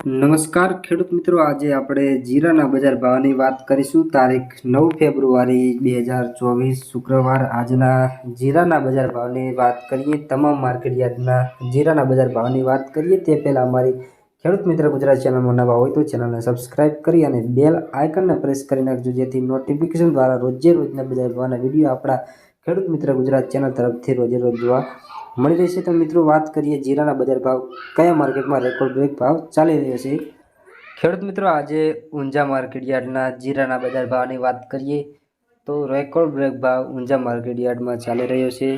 નમસ્કાર ખેડૂત મિત્રો, આજે આપણે જીરાના બજાર ભાવની વાત કરીશું. તારીખ નવ ફેબ્રુઆરી બે હજાર ચોવીસ શુક્રવાર. આજના જીરાના બજાર ભાવની વાત કરીએ, તમામ માર્કેટ યાર્ડના જીરાના બજાર ભાવની વાત કરીએ, તે પહેલાં અમારી ખેડૂત મિત્ર ગુજરાત ચેનલમાં નવા હોય તો ચેનલને સબસ્ક્રાઇબ કરી અને બેલ આઇકનને પ્રેસ કરી નાખજો, જેથી નોટિફિકેશન દ્વારા રોજે રોજના બજાર ભાવના વીડિયો આપણા ખેડૂત મિત્ર ગુજરાત ચેનલ તરફથી રોજે રોજ જોવા મળી રહેશે તો મિત્રો વાત કરીએ જીરાના બજાર ભાવ. કયા માર્કેટમાં રેકોર્ડ બ્રેક ભાવ ચાલી રહ્યો છે? ખેડૂત મિત્રો, આજે ઊંઝા માર્કેટ યાર્ડના જીરાના બજાર ભાવની વાત કરીએ તો રેકોર્ડ બ્રેક ભાવ ઊંઝા માર્કેટ યાર્ડમાં ચાલી રહ્યો છે.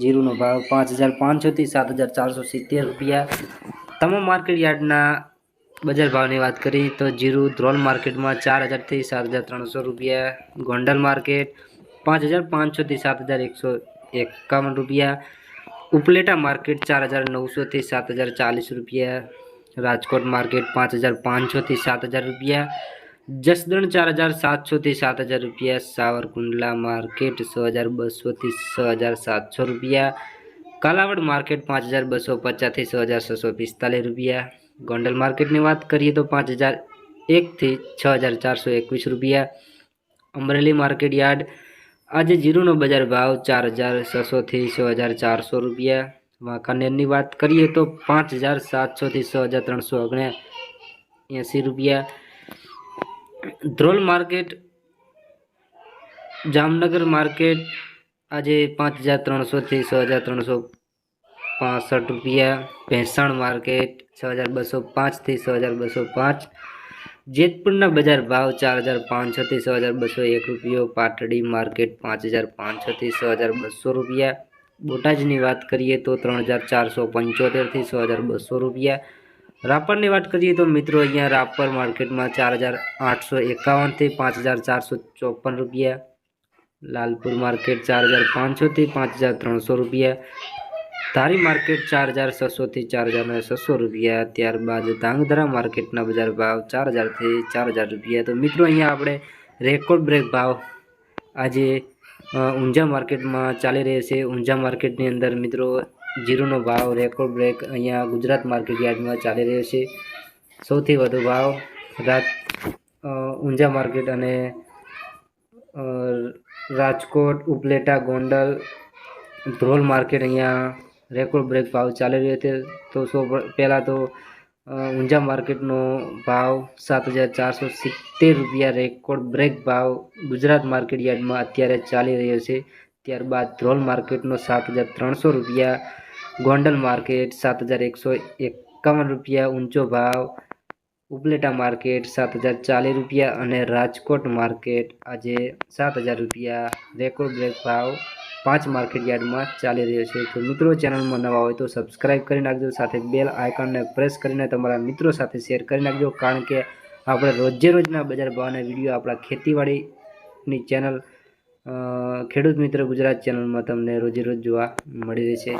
જીરુનો ભાવ પાંચ હજાર પાંચસોથી સાત હજાર ચારસો સિત્તેર રૂપિયા. તમામ માર્કેટ યાર્ડના બજાર ભાવની વાત કરીએ તો જીરું ધ્રોલ માર્કેટમાં ચાર હજારથી સાત હજાર ત્રણસો રૂપિયા. ગોંડલ માર્કેટ પાંચ હજાર પાંચસોથી સાત હજાર એકસો એકાવન રૂપિયા. ઉપલેટા માર્કેટ ચાર હજાર નવસોથી સાત હજાર ચાલીસ રૂપિયા, રાજકોટ માર્કેટ પાંચ હજાર પાંચસોથી સાત હજાર રૂપિયા, જસદણ ચાર હજાર સાતસોથી સાત હજાર રૂપિયા, સાવરકુંડલા માર્કેટ છ હજાર બસોથી છ હજાર સાતસો રૂપિયા, કાલાવડ માર્કેટ પાંચ હજાર બસો પચાસથી છ હજાર છસો પિસ્તાલીસ રૂપિયા, ગોંડલ માર્કેટની વાત કરીએ તો પાંચ હજાર એકથી છ હજાર ચારસો એકવીસ રૂપિયા, અમરેલી માર્કેટ યાર્ડ આજે જીરુનો બજાર ભાવ ચાર હજાર છસોથી છ હજાર ચારસો રૂપિયા. વાંકાનેરની વાત કરીએ તો પાંચ હજાર સાતસોથી છ હજાર ત્રણસો ઓગણ્યા એંસી રૂપિયા. ધ્રોલ માર્કેટ, જામનગર માર્કેટ આજે પાંચ હજાર ત્રણસોથી છ હજાર ત્રણસો પાસઠ રૂપિયા. ભેંસાણ માર્કેટ છ હજાર બસો પાંચથી છ હજાર બસો પાંચ. જેતપુરના બજાર ભાવ ચાર હજાર પાંચસોથી છ હજાર બસો એક રૂપિયો, પાટડી માર્કેટ પાંચ હજાર પાંચસોથી છ હજાર બસો રૂપિયા. બોટાદની વાત કરીએ તો ત્રણ હજાર ચારસો પંચોતેરથી છ હજાર બસો રૂપિયા. રાપરની વાત કરીએ તો મિત્રો અહીંયા રાપર માર્કેટમાં ચાર હજાર આઠસો એકાવનથી પાંચ હજાર ચારસો ચોપન રૂપિયા. લાલપુર માર્કેટ ચાર હજાર પાંચસોથી પાંચ હજાર ત્રણસો રૂપિયા. ધારી માર્કેટ ચાર હજાર છસોથી ચાર હજાર છસો રૂપિયા, ત્યારબાદ ધાંગધ્રા માર્કેટના બજાર ભાવ ચાર હજારથી ચાર હજાર રૂપિયા. તો મિત્રો, અહીંયા આપણે રેકોર્ડ બ્રેક ભાવ આજે ઊંઝા માર્કેટમાં ચાલી રહ્યો છે. ઊંઝા માર્કેટની અંદર મિત્રો, જીરુનો ભાવ, રેકોર્ડ બ્રેક અહીંયા ગુજરાત માર્કેટ યાર્ડમાં ચાલી રહ્યો છે. સૌથી વધુ ભાવ રાત ઊંઝા માર્કેટ અને રાજકોટ, ઉપલેટા, ગોંડલ, ધ્રોલ માર્કેટ અહીંયા રેકોર્ડ બ્રેક ભાવ ચાલી રહ્યો છે. તો સૌ પહેલાં તો ઊંઝા માર્કેટનો ભાવ સાત હજાર ચારસો સિત્તેર રૂપિયા, રેકોર્ડ બ્રેક ભાવ ગુજરાત માર્કેટ યાર્ડમાં અત્યારે ચાલી રહ્યો છે. ત્યારબાદ ધ્રોલ માર્કેટનો સાત હજાર ત્રણસો રૂપિયા, ગોંડલ માર્કેટ સાત હજાર એકસો એકાવન રૂપિયા, ઊંચો ભાવ ઉપલેટા માર્કેટ સાત હજાર ચાલીસ રૂપિયા અને રાજકોટ માર્કેટ આજે સાત હજાર રૂપિયા, રેકોર્ડ બ્રેક ભાવ પાંચ માર્કેટ યાર્ડમાં ચાલી રહ્યો છે. તો મિત્રો, ચેનલમાં નવા હોય તો સબસ્ક્રાઇબ કરી નાખજો, સાથે બેલ આઇકનને પ્રેસ કરીને તમારા મિત્રો સાથે શેર કરી નાખજો, કારણ કે આપણે રોજે રોજના બજાર ભાવના વીડિયો આપણા ખેતીવાડીની ચેનલ ખેડૂત મિત્ર ગુજરાત ચેનલમાં તમને રોજે રોજ જોવા મળી રહેશે